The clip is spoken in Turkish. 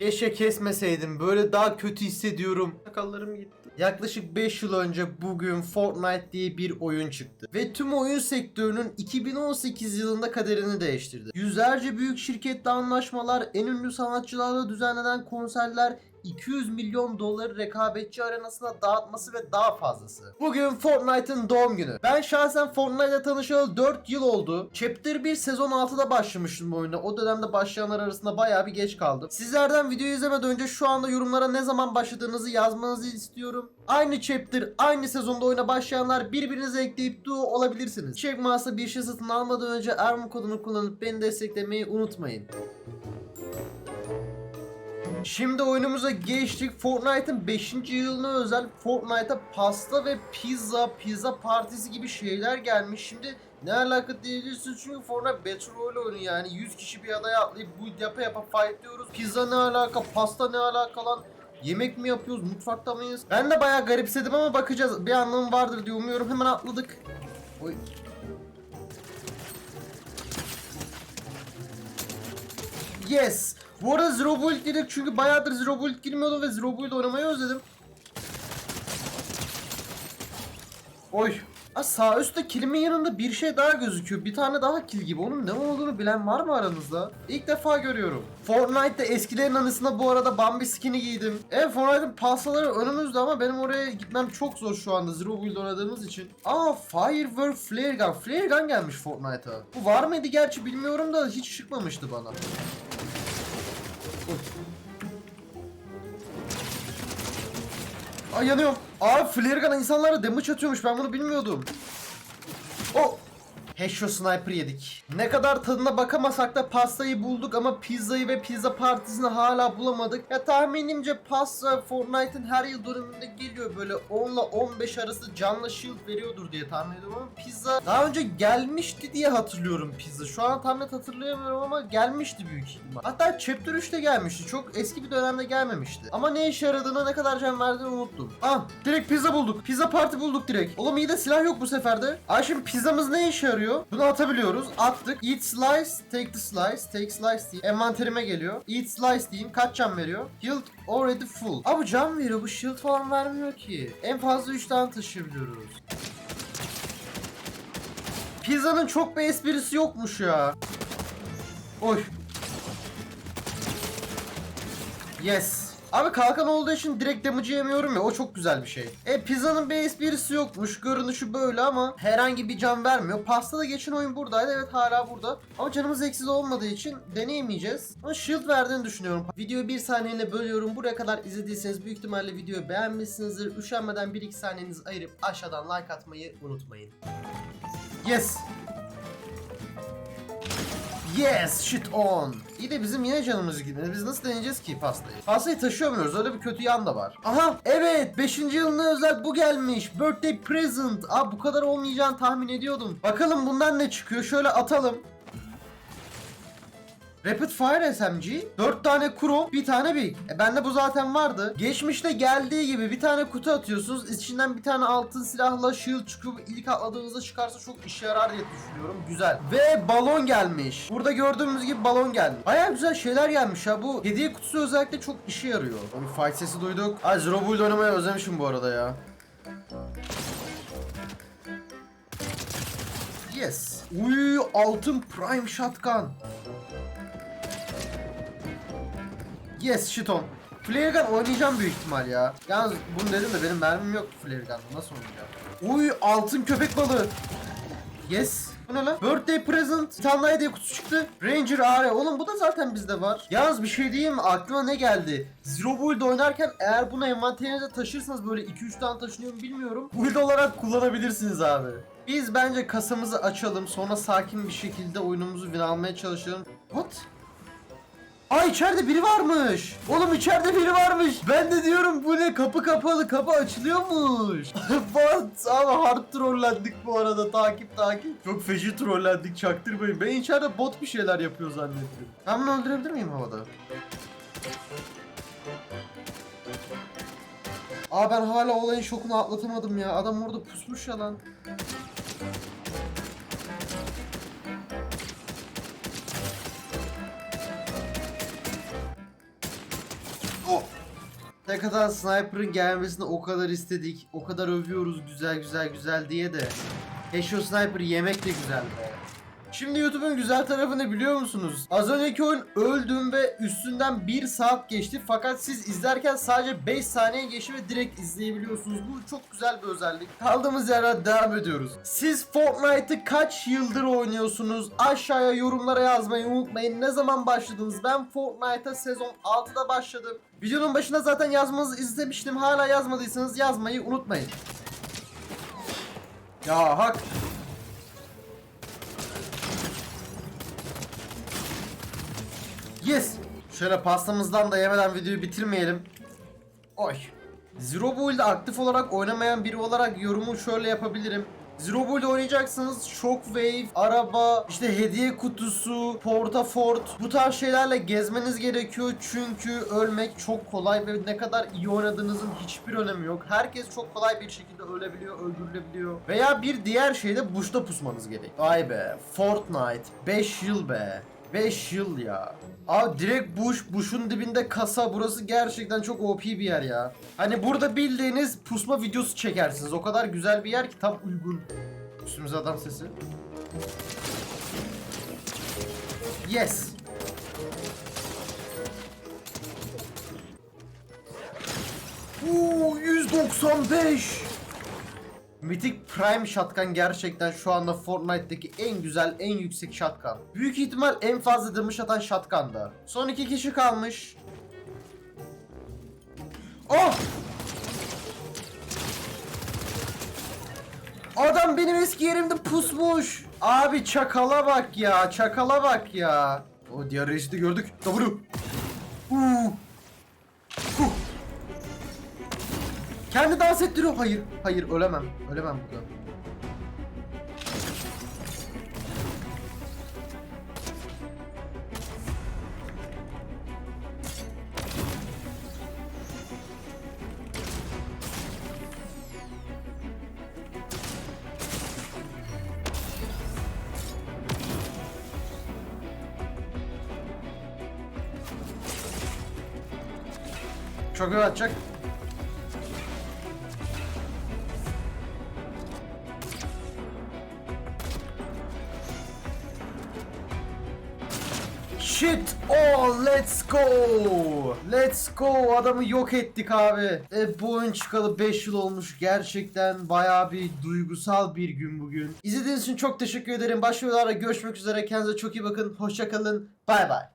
Keşke kesmeseydim. Böyle daha kötü hissediyorum. Sakallarım gitti. Yaklaşık 5 yıl önce bugün Fortnite diye bir oyun çıktı. Ve tüm oyun sektörünün 2018 yılında kaderini değiştirdi. Yüzlerce büyük şirketle anlaşmalar, en ünlü sanatçılarla düzenlenen konserler, 200 milyon doları rekabetçi arenasına dağıtması ve daha fazlası. Bugün Fortnite'ın doğum günü. Ben şahsen Fortnite'la tanışalı 4 yıl oldu. Chapter 1 sezon 6'da başlamıştım bu oyuna. O dönemde başlayanlar arasında bayağı bir geç kaldım. Sizlerden videoyu izlemeden önce şu anda yorumlara ne zaman başladığınızı yazmanızı istiyorum. Aynı chapter, aynı sezonda oyuna başlayanlar birbirinize ekleyip duo olabilirsiniz. Check mağazada bir şey satın almadan önce ARM kodunu kullanıp beni desteklemeyi unutmayın. Şimdi oyunumuza geçtik. Fortnite'ın 5. yılına özel Fortnite'a pasta ve pizza, pizza partisi gibi şeyler gelmiş. Şimdi ne alaka diyebilirsiniz çünkü Fortnite Battle Royale oyunu yani 100 kişi bir adaya atlayıp bu yapa yapa fightlıyoruz. Pizza ne alaka, pasta ne alaka lan? Yemek mi yapıyoruz, mutfakta mıyız? Ben de bayağı garipsedim ama bakacağız. Bir anlamı vardır diye umuyorum. Hemen atladık. Oy. Yes. Bu arada Zero Build girdik çünkü bayağıdır Zero Build girmiyordum ve Zero Build oynamayı özledim. Oy. Aa, sağ üstte kilimin yanında bir şey daha gözüküyor. Bir tane daha kil gibi. Onun ne olduğunu bilen var mı aranızda? İlk defa görüyorum. Fortnite'da eskilerin anısına bu arada Bambi skin'i giydim. Evet Fortnite'ın pastaları önümüzde ama benim oraya gitmem çok zor şu anda Zero Build oynadığımız için. Aa Firework Flare Gun. Flare Gun gelmiş Fortnite'a. Bu var mıydı gerçi bilmiyorum da hiç çıkmamıştı bana. Ay yanıyorum. Abi flare gun insanlara damage atıyormuş ben bunu bilmiyordum. O Headshot sniper yedik. Ne kadar tadına bakamasak da pastayı bulduk ama pizzayı ve pizza partisini hala bulamadık. Ya tahminimce pasta Fortnite'ın her yıl döneminde geliyor böyle 10 ile 15 arası canlı shield veriyordur diye tahmin ediyorum ama pizza daha önce gelmişti diye hatırlıyorum pizza. Şu an tam net hatırlayamıyorum ama gelmişti büyük ihtimal. Hatta Chapter 3'te gelmişti. Çok eski bir dönemde gelmemişti. Ama ne işe yaradığını ne kadar can verdiğini unuttum. Ah direkt pizza bulduk. Pizza parti bulduk direkt. Oğlum iyi de silah yok bu sefer de. Ay şimdi pizzamız ne işe yarıyor? Bunu atabiliyoruz. Attık. Eat slice, take the slice, take slice diye. Envanterime geliyor. Eat slice diyeyim. Kaç can veriyor? Shield already full. Abi can veriyor. Bu shield falan vermiyor ki. En fazla 3 tane taşıyabiliyoruz. Pizzanın çok bir esprisi yokmuş ya. Oy. Yes. Abi kalkan olduğu için direkt damage yemiyorum ya o çok güzel bir şey. E pizzanın bir esprisi yokmuş. Görünüşü böyle ama herhangi bir can vermiyor. Pasta da geçen oyun buradaydı. Evet hala burada. Ama canımız eksiz olmadığı için deneyemeyeceğiz. Ama shield verdiğini düşünüyorum. Videoyu bir saniyeyle bölüyorum. Buraya kadar izlediyseniz büyük ihtimalle videoyu beğenmişsinizdir. Üşenmeden 1-2 saniyenizi ayırıp aşağıdan like atmayı unutmayın. Yes. Yes, shit on. İyi de bizim yine canımız gitmedi. Biz nasıl deneyeceğiz ki pastayı? Pastayı taşıyamıyoruz. Öyle bir kötü yan da var. Aha, evet. 5. yılına özel bu gelmiş. Birthday present. Aa bu kadar olmayacağını tahmin ediyordum. Bakalım bundan ne çıkıyor? Şöyle atalım. Rapid Fire SMG, 4 tane Kuro, bir tane Big. E bende bu zaten vardı. Geçmişte geldiği gibi bir tane kutu atıyorsunuz. İçinden bir tane altın silahla shield çıkıyor. İlk atladığınızda çıkarsa çok işe yarar diye düşünüyorum. Güzel. Ve balon gelmiş. Burada gördüğümüz gibi balon gelmiş. Baya güzel şeyler gelmiş ha. Bu hediye kutusu özellikle çok işe yarıyor. Bir fight sesi duyduk. Ay Zero Build oynamayı özlemişim bu arada ya. Yes. Uy altın prime shotgun. Yes shiton. Flare gun oynayacağım büyük ihtimal ya. Yalnız bunu dedim de benim mermim yok flare gun'da. Nasıl oynayacağım? Uy altın köpek balığı. Yes. Bu ne lan? Birthday present. Bir tane hediye kutusu çıktı. Ranger AR. Oğlum bu da zaten bizde var. Yalnız bir şey diyeyim mi? Aklıma ne geldi? Zero Build oynarken eğer bunu envanterinize taşırsanız böyle 2-3 tane taşınıyor mu bilmiyorum. Build olarak kullanabilirsiniz abi. Biz bence kasamızı açalım. Sonra sakin bir şekilde oyunumuzu win almaya çalışalım. What? Aa içeride biri varmış. Oğlum içeride biri varmış. Ben de diyorum bu ne kapı kapalı kapı açılıyormuş. What? Abi hard trollendik bu arada takip takip. Çok feci trollendik çaktırmayın. Ben içeride bot bir şeyler yapıyor zannettim. Ben bunu öldürebilir miyim havada? Aa ben hala olayın şokunu atlatamadım ya. Adam orada pusmuş ya lan. Ne kadar Sniper'ın gelmesini o kadar istedik. O kadar övüyoruz güzel güzel güzel diye de. Heşo Sniper yemek de güzel be. Şimdi YouTube'un güzel tarafını biliyor musunuz? Az önceki oyun öldüm ve üstünden 1 saat geçti fakat siz izlerken sadece 5 saniye geçti ve direkt izleyebiliyorsunuz. Bu çok güzel bir özellik. Kaldığımız yerden devam ediyoruz. Siz Fortnite'ı kaç yıldır oynuyorsunuz? Aşağıya yorumlara yazmayı unutmayın. Ne zaman başladınız? Ben Fortnite'a sezon 6'da başladım. Videonun başında zaten yazmanızı istemiştim. Hala yazmadıysanız yazmayı unutmayın. Ya hak. Yes. Şöyle pastamızdan da yemeden videoyu bitirmeyelim. Oy. Zero Bull'de aktif olarak oynamayan biri olarak yorumu şöyle yapabilirim. Zero Bull'de oynayacaksınız. Shockwave, araba, işte hediye kutusu, portafort bu tarz şeylerle gezmeniz gerekiyor. Çünkü ölmek çok kolay ve ne kadar iyi oynadığınızın hiçbir önemi yok. Herkes çok kolay bir şekilde ölebiliyor, öldürülebiliyor. Veya bir diğer şeyde bush'ta pusmanız gerek. Vay be, Fortnite 5 yıl be. 5 yıl ya. Abi direkt bush, bush'un dibinde kasa. Burası gerçekten çok OP bir yer ya. Hani burada bildiğiniz pusma videosu çekersiniz. O kadar güzel bir yer ki tam uygun. Üstümüze adam sesi. Yes. Uuu 195. Mythic Prime Shotgun gerçekten şu anda Fortnite'daki en güzel, en yüksek shotgun. Büyük ihtimal en fazla dırmış atan shotgun da. Son iki kişi kalmış. Oh! Adam benim eski yerimde pusmuş. Abi çakala bak ya, çakala bak ya. O diğer reisi de gördük. W. Uuu. Kendi dans ettiriyor. Hayır, hayır ölemem. Ölemem burada. Çok iyi atacak. Shit oh let's go. Let's go adamı yok ettik abi. E, bu oyun çıkalı 5 yıl olmuş. Gerçekten bayağı bir duygusal bir gün bugün. İzlediğiniz için çok teşekkür ederim. Başka videolarda görüşmek üzere. Kendinize çok iyi bakın. Hoşçakalın. Bay bay.